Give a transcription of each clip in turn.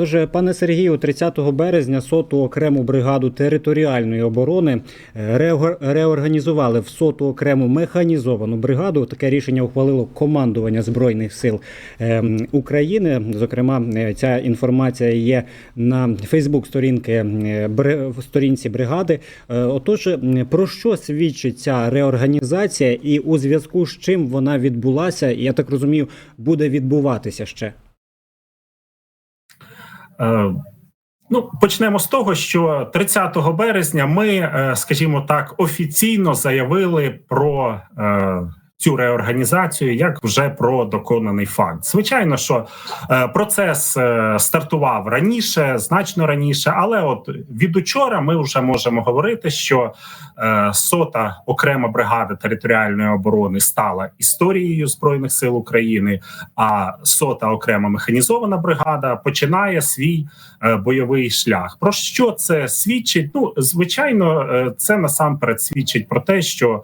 Отож, пане Сергію, 30 березня соту окрему бригаду територіальної оборони е, реорганізували в соту окрему механізовану бригаду. Таке рішення ухвалило командування збройних сил е, України. Зокрема, е, ця інформація є на Фейсбук-сторінки е, сторінці бригади. Отож, про що свідчить ця реорганізація, і у зв'язку з чим вона відбулася, я так розумію, буде відбуватися ще. Е, Ну, почнемо з того, що 30 березня ми, е, скажімо так, офіційно заявили про е, цю реорганізацію як вже про доконаний факт. Звичайно, що е, процес е, стартував раніше, значно раніше, але от від учора ми вже можемо говорити, що е, сота окрема бригада територіальної оборони стала історією збройних сил України. А сота окрема механізована бригада починає свій бойовий шлях. Про що це свідчить? Ну, звичайно, це насамперед свідчить про те, що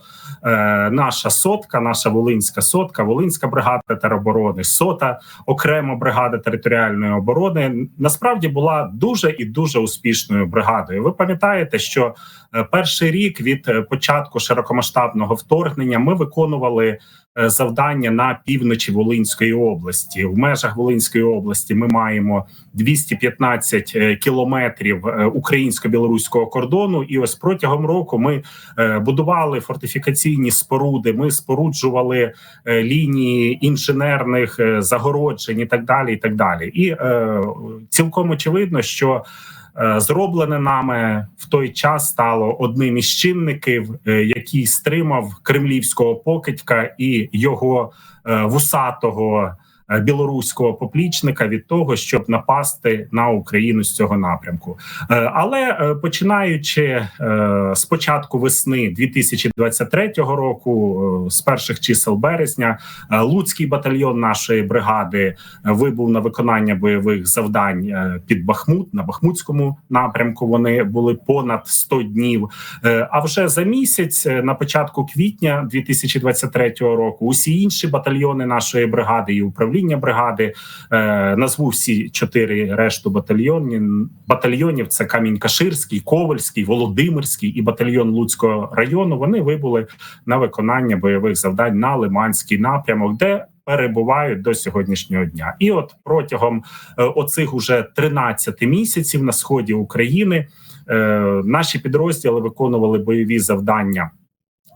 наша сотка, наша волинська сотка, волинська бригада тероборони, сота окрема бригада територіальної оборони насправді була дуже і дуже успішною бригадою. Ви пам'ятаєте, що е, перший рік від е, початку широкомасштабного вторгнення ми виконували завдання на півночі Волинської області. В межах Волинської області ми маємо 215 е, кілометрів е, українсько-білоруського кордону. І ось протягом року ми е, будували фортифікаційні споруди. Ми споруджували е, лінії інженерних е, загороджень і так далі. І так далі. І е, цілком очевидно, що е, зроблене нами в той час стало одним із чинників, е, який стримав кремлівського покидька і його е, вусатого е, білоруського поплічника від того, щоб напасти на Україну з цього напрямку. Е, Але е, починаючи е, з початку весни 2023 року, е, з перших чисел березня, е, Луцький батальйон нашої бригади е, вибув на виконання бойових завдань е, під Бахмут на Бахмутському напрямку. Вони були понад 100 днів. Е, А вже за місяць, е, на початку квітня 2023 року, усі інші батальйони нашої бригади і управління бригади е, назву всі чотири решту батальйонів. Батальйонів це Камінь-Каширський, Ковальський, Володимирський і батальйон Луцького району. Вони вибули на виконання бойових завдань на Лиманський напрямок, де перебувають до сьогоднішнього дня. І от протягом е, оцих уже 13 місяців на сході України е, наші підрозділи виконували бойові завдання.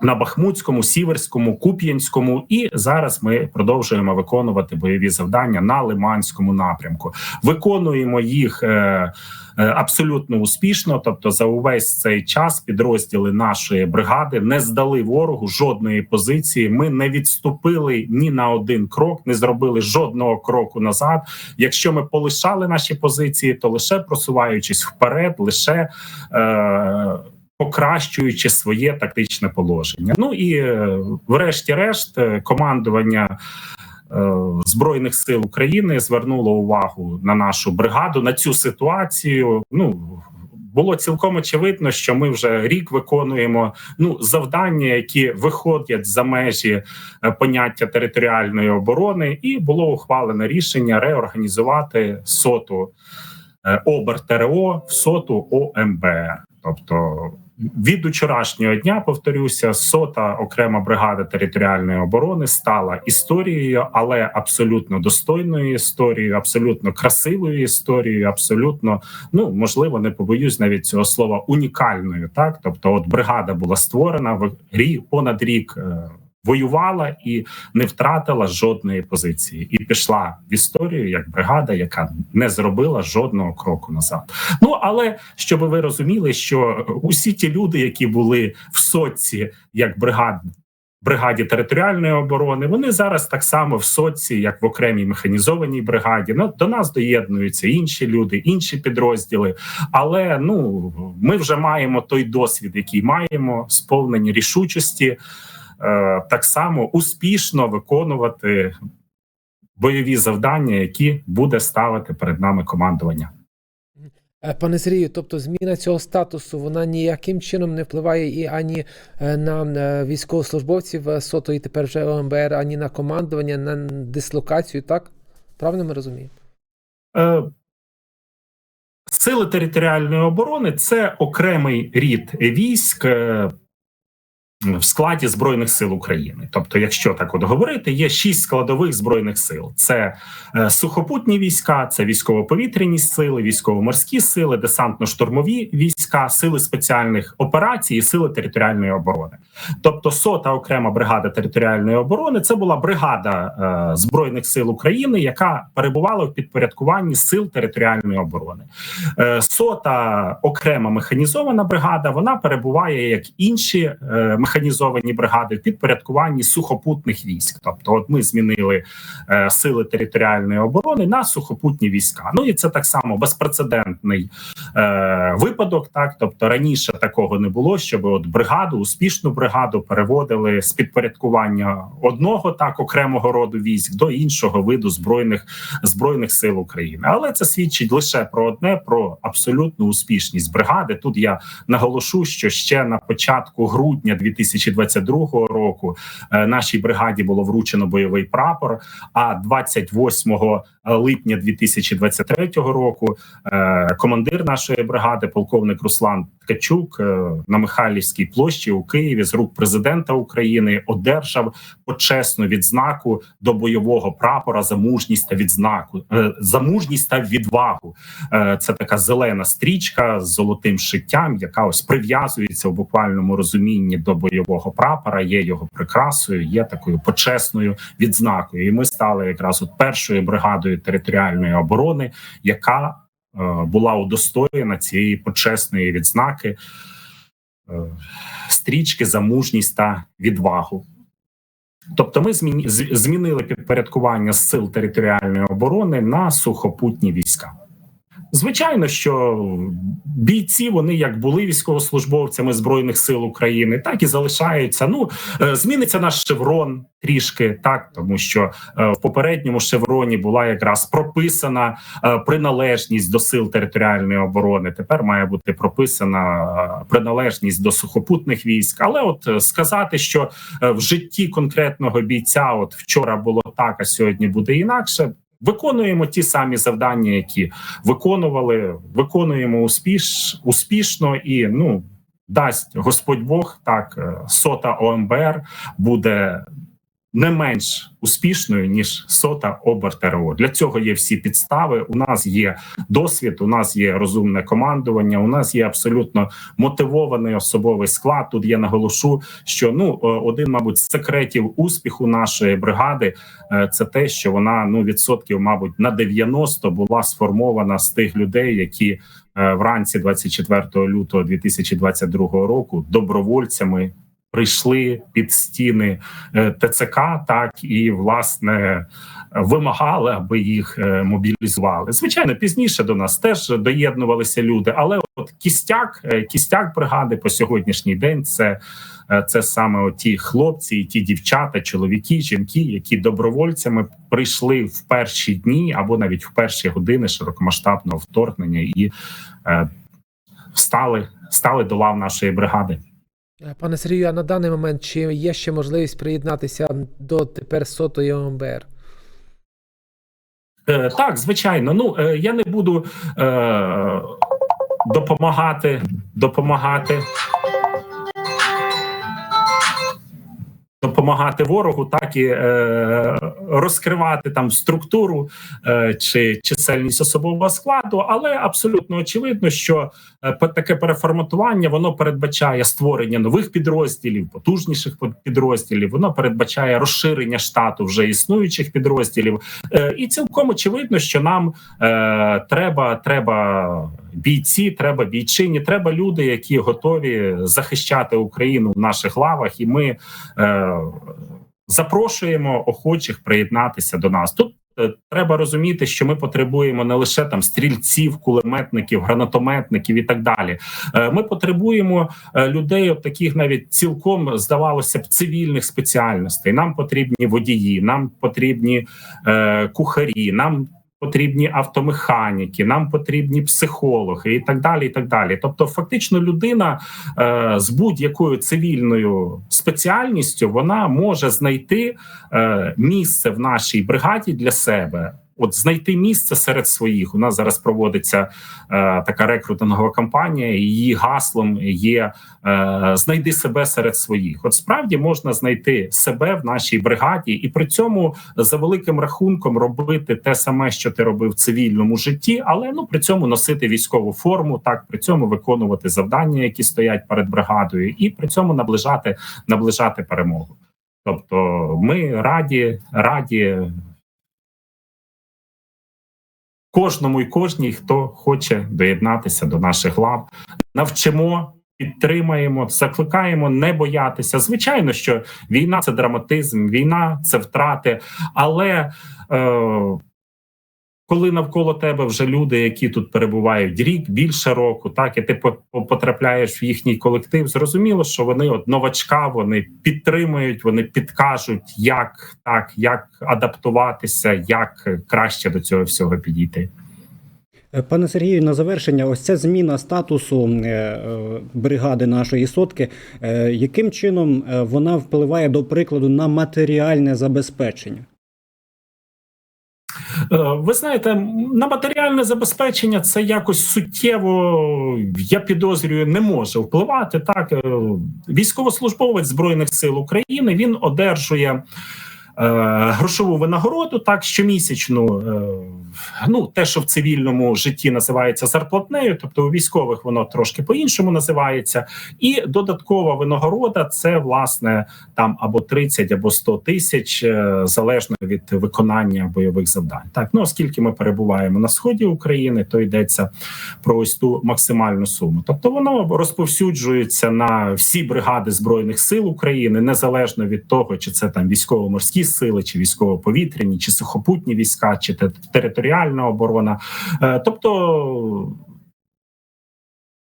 На Бахмутському, Сіверському, Куп'янському, і зараз ми продовжуємо виконувати бойові завдання на Лиманському напрямку. Виконуємо їх е, е, абсолютно успішно. Тобто, за увесь цей час підрозділи нашої бригади не здали ворогу жодної позиції. Ми не відступили ні на один крок, не зробили жодного кроку назад. Якщо ми полишали наші позиції, то лише просуваючись вперед, лише е, покращуючи своє тактичне положення. Ну і е, врешті-решт, е, командування. е, Збройних сил України звернуло увагу на нашу бригаду на цю ситуацію. Ну було цілком очевидно, що ми вже рік виконуємо ну завдання, які виходять за межі поняття територіальної оборони, і було ухвалено рішення реорганізувати соту ОБР ТРО в соту ОМБР. Тобто від учорашнього дня, повторюся, сота окрема бригада територіальної оборони стала історією, але абсолютно достойною історією, абсолютно красивою історією, абсолютно ну можливо, не побоюсь навіть цього слова унікальною. Так, тобто, от бригада була створена в рік понад рік. Воювала і не втратила жодної позиції, і пішла в історію як бригада, яка не зробила жодного кроку назад. Ну але щоб ви розуміли, що усі ті люди, які були в соці як бригад. Бригаді територіальної оборони вони зараз так само в соці, як в окремій механізованій бригаді. Ну до нас доєднуються інші люди, інші підрозділи. Але ну ми вже маємо той досвід, який маємо, сповнені рішучості, так само успішно виконувати бойові завдання, які буде ставити перед нами командування. Е, Пане Сергію, тобто зміна цього статусу вона ніяким чином не впливає і ані е, на е, військовослужбовців е, СОТО і тепер вже ОМБР, ані на командування, на дислокацію, так? Правильно ми розуміємо? Е, Сили територіальної оборони це окремий рід військ. В складі збройних сил України, тобто, якщо так от говорити, є шість складових збройних сил: це е, сухопутні війська, це військово-повітряні сили, військово-морські сили, десантно-штурмові війська, сили спеціальних операцій і сили територіальної оборони. Тобто, сота окрема бригада територіальної оборони це була бригада е, збройних сил України, яка перебувала в підпорядкуванні сил територіальної оборони. Е, сота окрема механізована бригада. Вона перебуває як інші е, механізовані бригади в підпорядкуванні сухопутних військ. Тобто, от ми змінили е, сили територіальної оборони на сухопутні війська. Ну і це так само безпрецедентний е, випадок. Так, тобто раніше такого не було, щоб от бригаду, успішну бригаду переводили з підпорядкування одного так окремого роду військ до іншого виду збройних збройних сил України. Але це свідчить лише про одне: про абсолютну успішність бригади. Тут я наголошу, що ще на початку грудня 2022 року е, нашій бригаді було вручено бойовий прапор. А 28 липня 2023 року е, командир нашої бригади, полковник Руслан Ткачук, е, на Михайлівській площі у Києві з рук президента України одержав почесну відзнаку до бойового прапора за мужність та відзнаку е, за мужність та відвагу. Е, Це така зелена стрічка з золотим шиттям, яка ось прив'язується в буквальному розумінні до бойового прапора. Є його прикрасою, є такою почесною відзнакою. І ми стали якраз от першою бригадою територіальної оборони, яка була удостоєна цієї почесної відзнаки. е, Стрічки за мужність та відвагу. Тобто, ми змінили підпорядкування сил територіальної оборони на сухопутні війська. Звичайно, що бійці вони як були військовослужбовцями збройних сил України, так і залишаються. Ну е, зміниться наш шеврон трішки, так тому що е, в попередньому шевроні була якраз прописана е, приналежність до сил територіальної оборони. Тепер має бути прописана приналежність до сухопутних військ. Але от сказати, що в житті конкретного бійця, от вчора було так, а сьогодні буде інакше. Виконуємо ті самі завдання, які виконували, виконуємо успіш, успішно і ну дасть Господь Бог так е, сота ОМБР буде не менш успішною ніж сота ОБРТРО. Для цього є всі підстави. У нас є досвід, у нас є розумне командування. У нас є абсолютно мотивований особовий склад. Тут я наголошу, що ну е, один, мабуть, з секретів успіху нашої бригади е, це те, що вона ну відсотків, мабуть, на 90 була сформована з тих людей, які е, вранці 24 лютого 2022 року добровольцями прийшли під стіни е, ТЦК, так і власне вимагали, аби їх е, мобілізували. Звичайно, пізніше до нас теж доєднувалися люди, але от кістяк, е, кістяк бригади по сьогоднішній день це. Це саме ті хлопці, ті дівчата, чоловіки, жінки, які добровольцями прийшли в перші дні або навіть в перші години широкомасштабного вторгнення і е, стали, стали до лав нашої бригади. Е, Пане Сергію, а на даний момент чи є ще можливість приєднатися до тепер сотої ОМБР? Е, так, звичайно. Ну е, я не буду е, допомагати, допомагати. Допомагати ворогу, так і е, розкривати там структуру е, чи чисельність особового складу, але абсолютно очевидно, що е, таке переформатування воно передбачає створення нових підрозділів, потужніших підрозділів. Воно передбачає розширення штату вже існуючих підрозділів, Е, і цілком очевидно, що нам е, треба, треба бійці, треба бійчині, треба люди, які готові захищати Україну в наших лавах, і ми е, запрошуємо охочих приєднатися до нас. Тут е, треба розуміти, що ми потребуємо не лише там стрільців, кулеметників, гранатометників і так далі. Е, Ми потребуємо е, людей, от таких навіть цілком здавалося б цивільних спеціальностей. Нам потрібні водії, нам потрібні е, кухарі, нам. Потрібні автомеханіки, нам потрібні психологи і так далі. І так далі. Тобто, фактично, людина е, з будь-якою цивільною спеціальністю вона може знайти е, місце в нашій бригаді для себе от знайти місце серед своїх. У нас зараз проводиться е, така рекрутингова кампанія. Її гаслом є е, знайди себе серед своїх. От справді можна знайти себе в нашій бригаді, і при цьому за великим рахунком робити те саме, що ти робив в цивільному житті, але ну при цьому носити військову форму, так при цьому виконувати завдання, які стоять перед бригадою, і при цьому наближати наближати перемогу. Тобто, ми раді, раді кожному і кожній, хто хоче доєднатися до наших лав, навчимо. Підтримаємо, закликаємо не боятися. Звичайно, що війна це драматизм, війна це втрати. Але е, коли навколо тебе вже люди, які тут перебувають рік більше року, так і ти по- по- потрапляєш в їхній колектив, зрозуміло, що вони от новачка, вони підтримують, вони підкажуть, як так, як адаптуватися, як краще до цього всього підійти. Е, Пане Сергію, на завершення, ось ця зміна статусу е, е, бригади нашої сотки. Яким чином вона впливає до прикладу на матеріальне забезпечення? Е, Ви знаєте, на матеріальне забезпечення це якось суттєво, я підозрюю, не може впливати. Так, Е, військовослужбовець збройних сил України він одержує. Е, Грошову винагороду так щомісячну, е, ну те, що в цивільному житті називається зарплатнею, тобто у військових воно трошки по-іншому називається, і додаткова винагорода це власне там або 30, або 100 тисяч, е, залежно від виконання бойових завдань. Так, ну оскільки ми перебуваємо на сході України, то йдеться про ось ту максимальну суму. Тобто воно розповсюджується на всі бригади збройних сил України, незалежно від того, чи це там військово-морські сили, чи військово-повітряні, чи сухопутні війська, чи територіальна оборона. Е, Тобто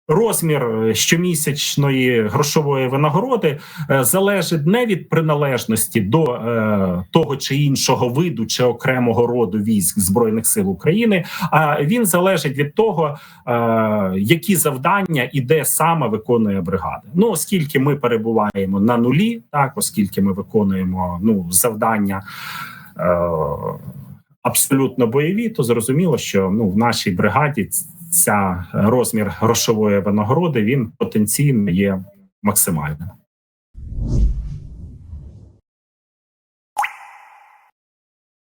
розмір е, щомісячної грошової винагороди е, залежить не від приналежності до е, того чи іншого виду чи окремого роду військ збройних сил України, а він залежить від того, які завдання і де саме виконує бригада. Ну оскільки ми перебуваємо на нулі, так оскільки ми виконуємо ну завдання. Абсолютно бойові, то зрозуміло, що ну в нашій бригаді ця розмір грошової винагороди він потенційно є максимальним.